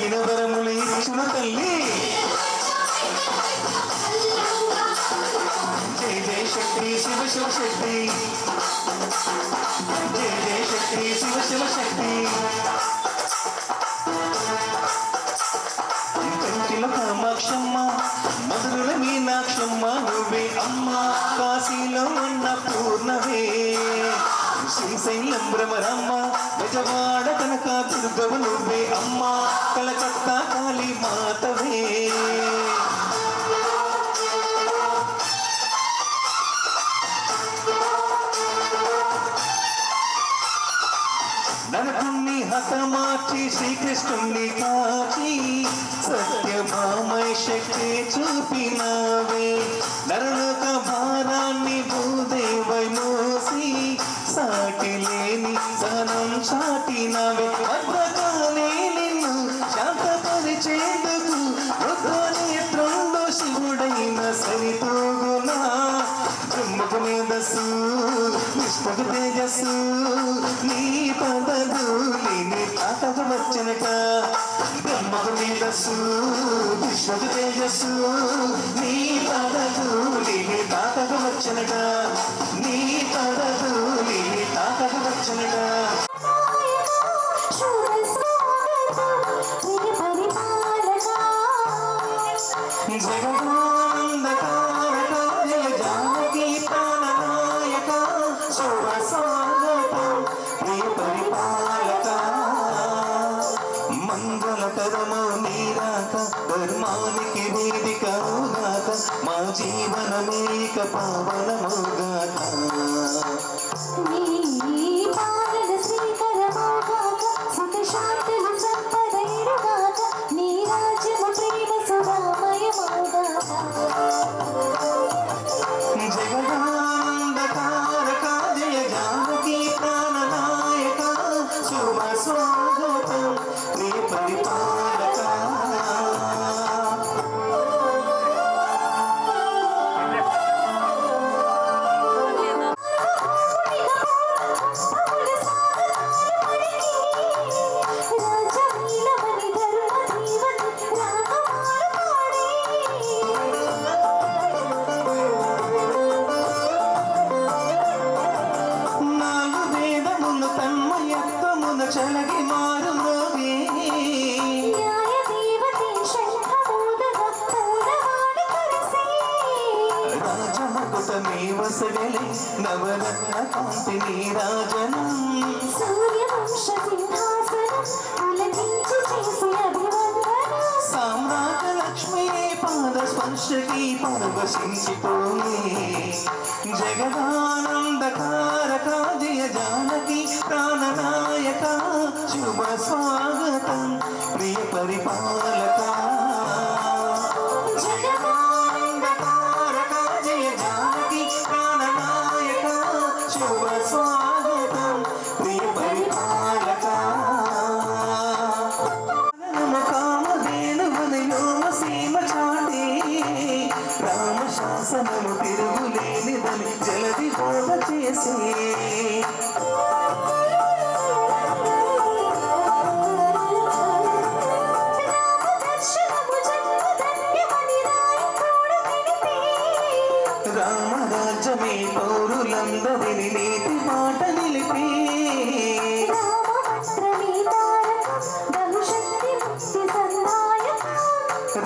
అడిగిన వరములు ఇచ్చును తల్లి. జయ జయ శక్తి శివ శివ శక్తి. జయ జయ శక్తి శివ శివ శక్తి. కంటిలో కామాక్షమ్మ మధురుల మీనాక్షమ్మ నువ్వే అమ్మ కాశీలో ఉన్న పూర్ణవే. శ్రీశైలం భ్రమరమ్మ గజవాడ కనక దుర్గవు నువ్వే అమ్మా. కలకత్తా కాళీ మాతవే. నరకుణ్ణి హతమార్చి శ్రీకృష్ణుణ్ణి కాచి సత్యమామై శక్తి చూపినావే. నరలోక భారాన్ని భూదేవై మోసి సాటి లేని సహనం చాటినవే. భద్రకాలే తేజస్సు మేధస్సు తేజస్సు నీ పదలు నీ తాతకు వచ్చనగా నీ పదలు నీ తాతకు వచ్చనగా నీరాక ధర్మానికి వేదికవుగాక మా జీవనమేక పావనము జగదానందకారక తన్మయత్వమున చలగి మారునోవే రాజమకుటమే వసగలి నవరత్న కాంతి నీరాజనం సామ్రాట లక్ష్మియే పాద స్పర్శకి పరవశించిపోయే జగదానందకారక జయ జానకి ప్రాణనాయక శుభ స్వాగతం ప్రియ పరిపాలక జగదానందకారక జయ జానకి ప్రాణనాయక శుభ స్వాగతం ప్రియ పరిపాలక కామధేనువనయోమ సీమ చాటే రామ శాసనము తిరు బోధ చేసే. రామరాజ్యమే పౌరులందరిని నీతి మాట నిలిపి.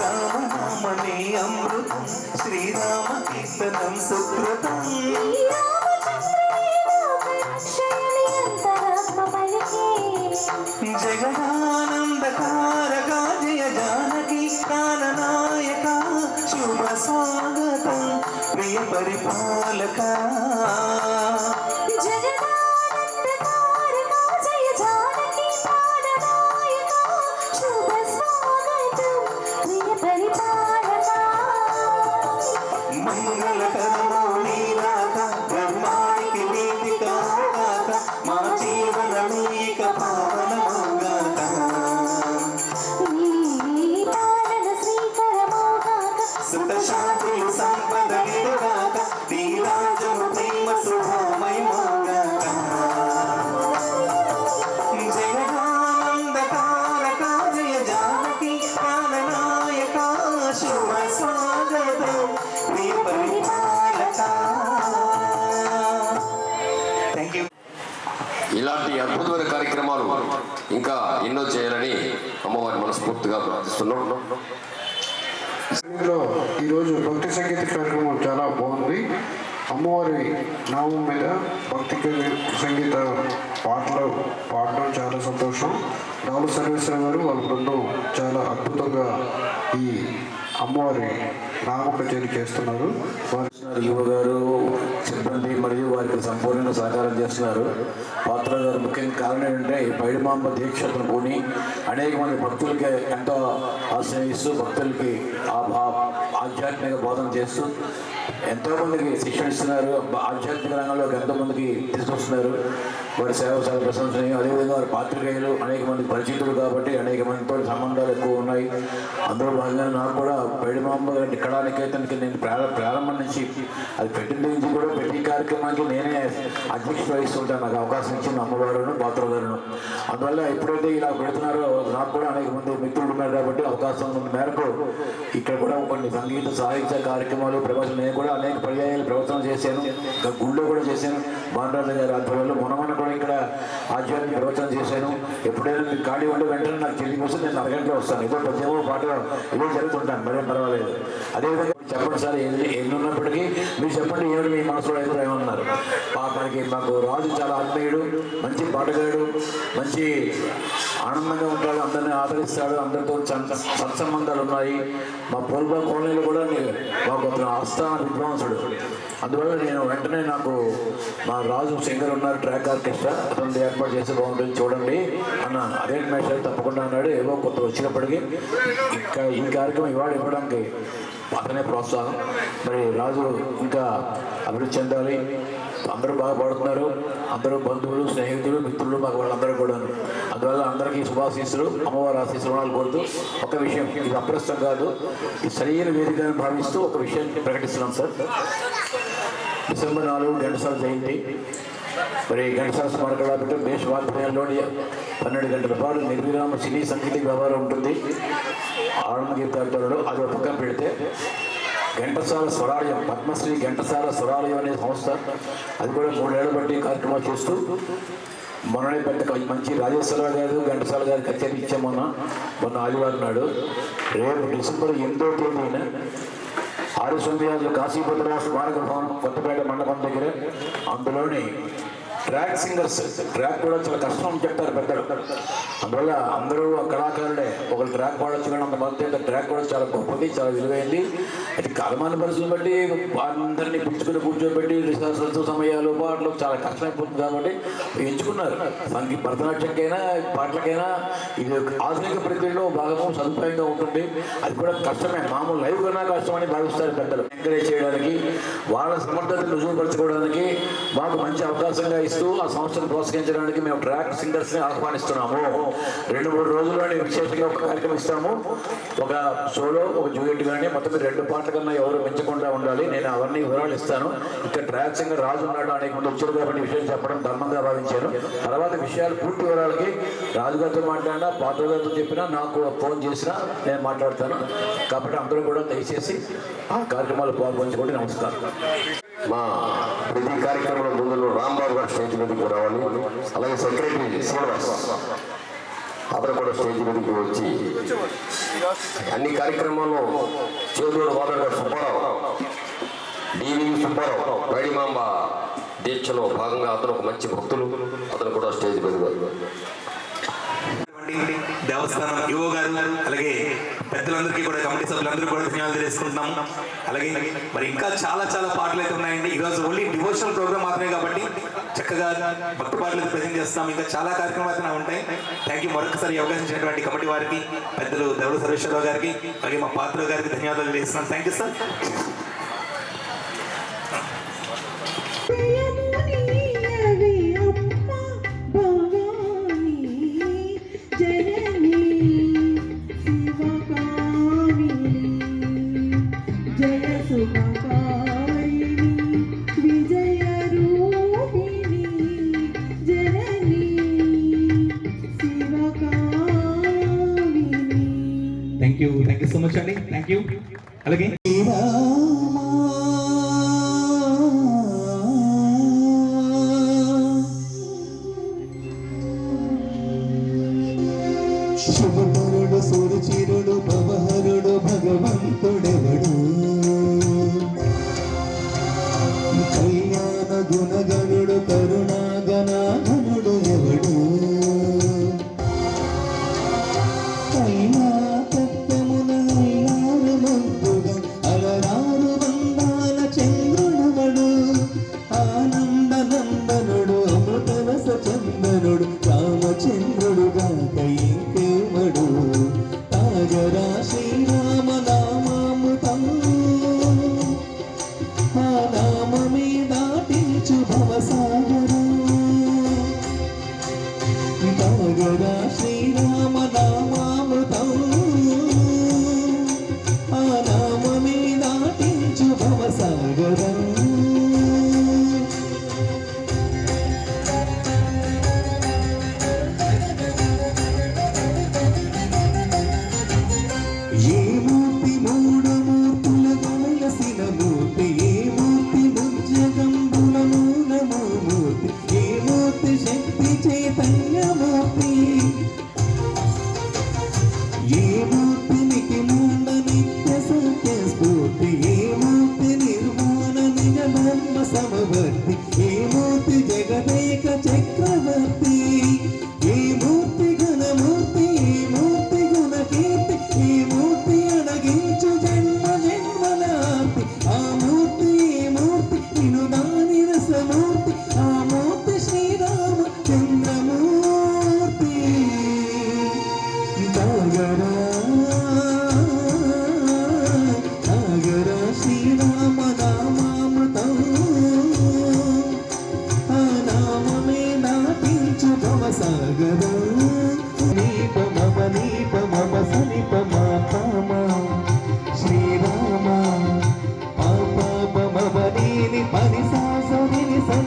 రామనామనే అమృతం శ్రీరామ కీర్తనం సుకృతం. ఇందులో ఈరోజు భక్తి సంగీత కార్యక్రమం చాలా బాగుంది. అమ్మవారి నామం మీద భక్తి సంగీత పాటలు పాడడం చాలా సంతోషం. రావుల సర్వేశ్వర గారు వాళ్ళ బృందం చాలా అద్భుతంగా ఈ అమ్మవారి నామకచేరి చేస్తున్నారు. వారి యువ గారు సిబ్బంది మరియు వారికి సంపూర్ణంగా సహకారం చేస్తున్నారు. పాత్ర గారు ముఖ్యంగా కారణం ఏంటంటే ఈ పైడిమాంబ దీక్షతను పోని అనేక మంది భక్తులకి ఎంతో ఆశ్రయిస్తూ భక్తులకి ఆ ఆధ్యాత్మిక బోధన చేస్తూ ఎంతో మందికి శిక్షణ ఇస్తున్నారు ఆధ్యాత్మిక రంగంలోకి ఎంతో మందికి తీసుకొస్తున్నారు. వారి సేవ చాలా ప్రశంసనీయం అదేవిధంగా వారి పాత్రికేయులు అనేక మంది పరిచితులు కాబట్టి అనేక మందితో సంబంధాలు ఎక్కువ ఉన్నాయి. అందులో భాగంగా నాకు కూడా పైడిమాంబ గారి కళానికేతన్కి నేను ప్రార- ప్రారంభం నుంచి అది పెట్టిన నుంచి కూడా ప్రతి కార్యక్రమానికి నేనే అధ్యక్ష వహిస్తుంటాను. నాకు అవకాశం ఇచ్చింది అమ్మవారును పాత్రగారును అందువల్ల ఎప్పుడైతే ఇలా పెడుతున్నారో నాకు కూడా అనేక మంది మిత్రులు ఉన్నారు కాబట్టి అవకాశం ఉన్న మేరకు ఇక్కడ కూడా కొన్ని సంగీత సాహిత్య కార్యక్రమాలు ప్రవచనం నేను కూడా అనేక పర్యాయాలు ప్రవచనం చేశాను. గుళ్ళో కూడా చేశాను. బాలరాజు గారి ఆధ్వర్యంలో మొన్న కూడా ఇక్కడ ఆధ్యాత్మిక ప్రవచనం చేశాను. ఎప్పుడైనా మీకు ఖాళీ ఉంటే వెంటనే నాకు తెలియకొస్తే నేను అరగంటే వస్తాను. ఏదో పద్యమో పాట ఏదో జరుగుతుంటాను మరేం పర్వాలేదు. అదేవిధంగా చెప్పండి సార్ ఎన్ని ఎన్ని ఉన్నప్పటికీ మీరు చెప్పండి ఏమిటి మీ మనసులో అభిప్రాయం అన్నారు. పా- మనకి మాకు రాజు చాలా ఆత్మీయుడు మంచి పాటగాడు మంచి ఆనందంగా ఉంటాడు అందరినీ ఆదరిస్తాడు అందరితో సత్సంబంధాలు ఉన్నాయి. మా పోల్బా కాలనీలో కూడా మాకు అతను ఆస్థాన విద్వాంసుడు. అందువల్ల నేను వెంటనే నాకు మా రాజు సింగర్ ఉన్నారు ట్రాక్ ఆర్కెస్ట్రా. అతను ఏర్పాటు చేస్తే బాగుంటుంది చూడండి అన్న. అదేంటి మేషాలు తప్పకుండా అన్నాడు ఏవో కొత్త వచ్చినప్పటికీ ఇంకా ఈ కార్యక్రమం ఇవాళ ఇవ్వడానికి అతనే ప్రోత్సాహం. మరి రాజు ఇంకా అభివృద్ధి చెందాలి. అందరూ బాగా పాడుతున్నారు. అందరూ బంధువులు స్నేహితులు మిత్రులు మాకు వాళ్ళందరూ కూడా అందువల్ల అందరికీ శుభాశీస్సులు అమ్మవారి ఆశీస్సులు కోరుతూ ఒక విషయం ఇది అప్రస్తుతం కాదు. ఇది సరైన వేదికను భావిస్తూ ఒక విషయం ప్రకటిస్తున్నాం సార్. డిసెంబర్ నాలుగు ఘంటసాల జయంతి. మరి ఘంటసాల స్మారక కళాపీఠం దేశవాధ్యాయంలోని పన్నెండు గంటల పాటు నిర్విరామ సినీ సంగీత వ్యవహారం ఉంటుంది. ఆనందగీతాలలో అది ఒక పక్కన పెడితే ఘంటసాల స్వరాలయం పద్మశ్రీ ఘంటసాల స్వరాలయం అనే సంస్థ అది కూడా మూడేళ్ళ బట్టి కార్యక్రమాలు చేస్తూ మొన్ననే పెద్ద మంచి రాజేశ్వరరావు గారు ఘంటసాల గారు కచేరీ ఇచ్చామన్న మొన్న ఆదివారం నాడు. రేపు డిసెంబర్ ఎనిమిదో తేదీన ఆరు సంధ్యాలు కాశీపతిరావు స్మారక భవనం కొత్తపేట మండపం దగ్గర అందులోని ట్రాక్ సింగర్స్ ట్రాక్ కూడా చాలా కష్టం అని చెప్తారు పెద్దలు అందువల్ల అందరూ కళాకారులే. ఒకరు ట్రాక్ పాడొచ్చు కానీ అంత మంది ట్రాక్ కూడా చాలా గొప్పది చాలా విలువైంది. అది కాలమాన పరిస్థితులు బట్టి అందరినీ పిలుచుకుని కూర్చోబెట్టి రిహార్సల్స్ సమయాలు పాటలు చాలా కష్టమైపోతుంది కాబట్టి ఎంచుకున్నారు. సంగీ భరతనాట్యంకైనా పాటలకైనా ఇది ఆధునిక ప్రక్రియలో భాగము సదుపాయంగా ఉంటుంది. అది కూడా కష్టమే. మామూలు లైవ్ కన్నా కష్టమని భావిస్తారు పెద్దలు. ఎంకరేజ్ చేయడానికి వాళ్ళ సమర్థతను రుజువుపరచుకోవడానికి మాకు మంచి అవకాశంగా ఇస్తూ ఆ సంస్థను ప్రోత్సహించడానికి మేము ట్రాక్ సింగర్స్ని ఆహ్వానిస్తున్నాము. రెండు మూడు రోజుల్లోనే విశేషంగా ఒక కార్యక్రమం ఇస్తాము. ఒక సోలో ఒక జూయట్ కానీ మొత్తం రెండు పాటల కన్నా ఎవరు పెంచకుండా ఉండాలి. నేను అవన్నీ వివరాలు ఇస్తాను. ఇక్కడ ట్రాక్ సింగర్ రాజు ఉన్నాడు అనేక మంది వచ్చారు కాబట్టి విషయం చెప్పడం ధర్మంగా భావించాను. తర్వాత విషయాలు పూర్తి వివరాలకి రాజుగారితో మాట్లాడినా పాత్ర గారితో చెప్పినా నాకు ఫోన్ చేసినా నేను మాట్లాడతాను. కాబట్టి అందరూ కూడా దయచేసి ఆ కార్యక్రమాలు పాల్పంచుకోండి. నమస్కారం. మా ప్రతి కార్యక్రమంలో ముందు రాంబాబు గారు స్టేజ్ మీదకి రావాలి. అలాగే సెక్రటరీ శ్రీనివాస్. అతను కూడా స్టేజ్ మీదకి వచ్చి అన్ని కార్యక్రమాల్లో చేతులు వాదగా సుబ్బారావు. D V Subbarao. బైడిమాంబ దీక్షలో భాగంగా అతను ఒక మంచి భక్తులు అతను కూడా స్టేజ్ మీద దేవస్థానం యువ గారు అలాగే పెద్దలందరికీ కూడా కమిటీ సభ్యులందరూ కూడా ధన్యవాదాలు తెలుసుకుంటున్నాం అలాగే మరి ఇంకా చాలా చాలా పాటలు అయితే ఉన్నాయండి. ఈరోజు ఓన్లీ డివోషనల్ ప్రోగ్రామ్ మాత్రమే కాబట్టి చక్కగా భక్తి పాటలు ప్రజెంట్ చేస్తాం ఇంకా చాలా కార్యక్రమాలు అయితే ఉంటాయి. థ్యాంక్ యూ మరొకసారి అవకాశం ఇచ్చినటువంటి కమిటీ వారికి పెద్దలు దేవుడు సర్వేశ్వరరావు గారికి అలాగే మా పాత్ర గారికి ధన్యవాదాలు తెలుస్తున్నాం థ్యాంక్ యూ సార్ అలాగే ఏ మూర్తి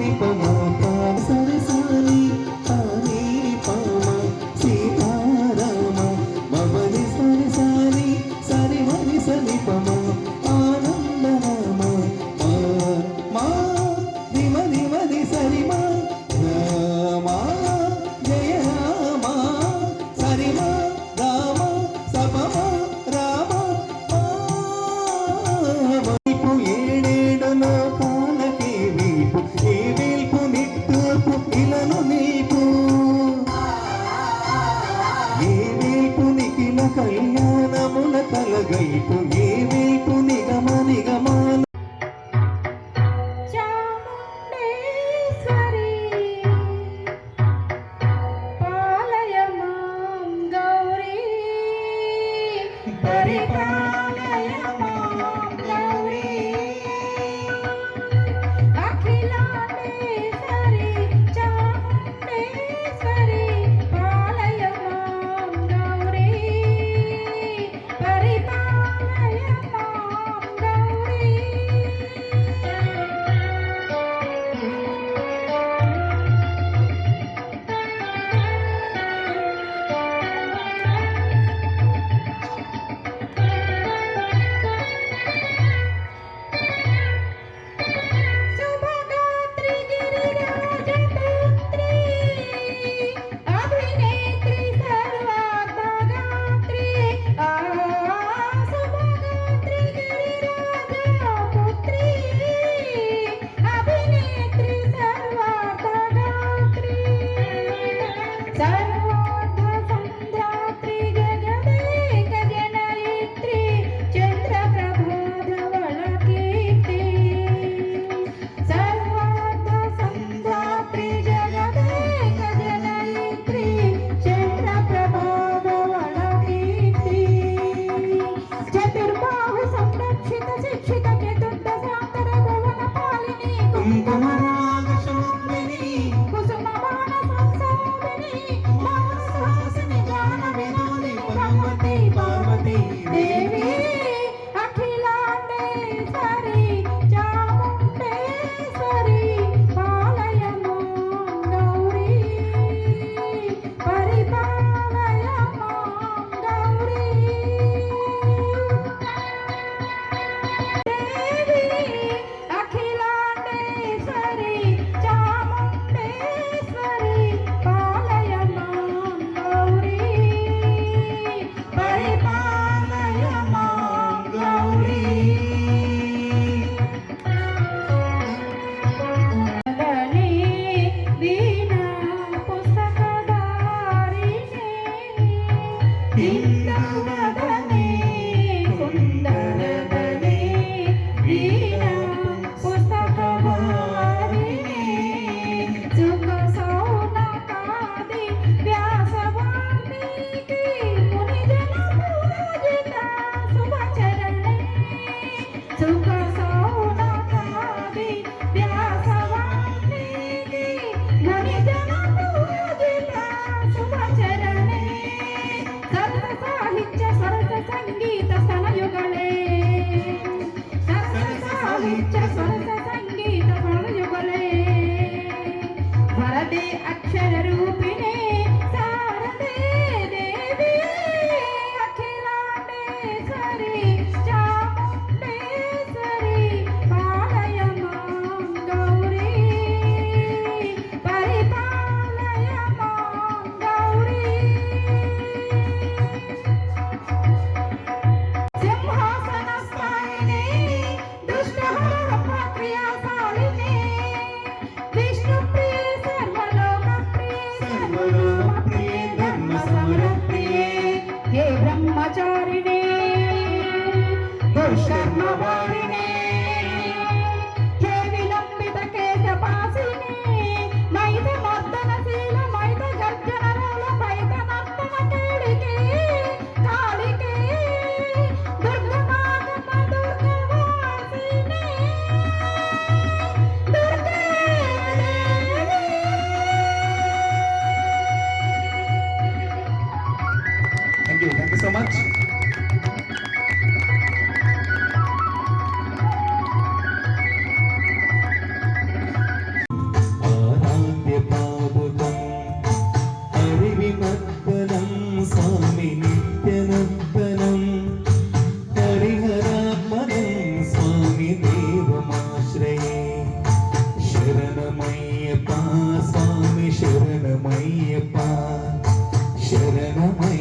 దీపమా పరిపాలయ మాం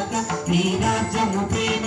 భారత ఈ రాజ్యము ప్రేమ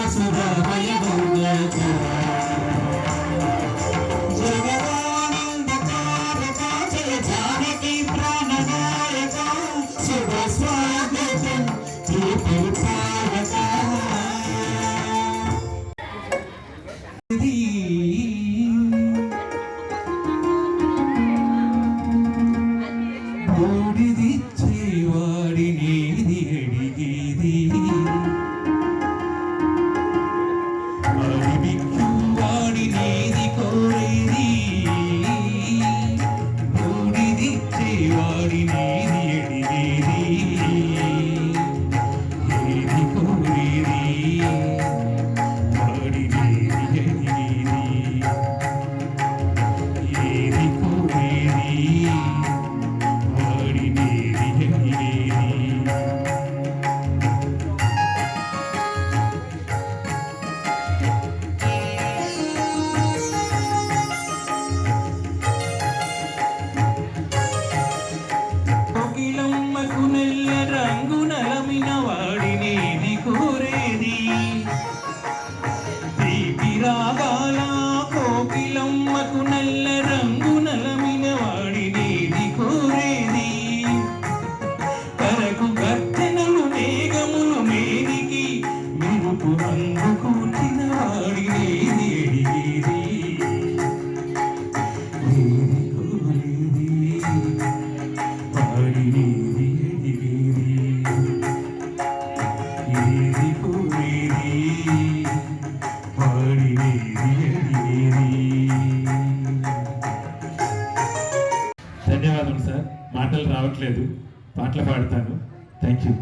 పాటలు థ్యాంక్ యూ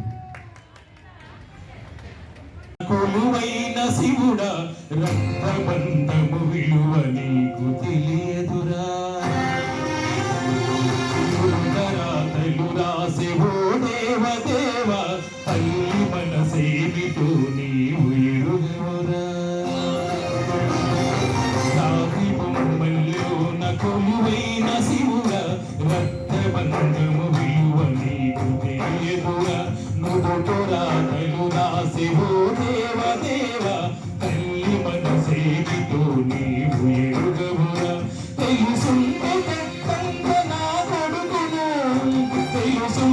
He goes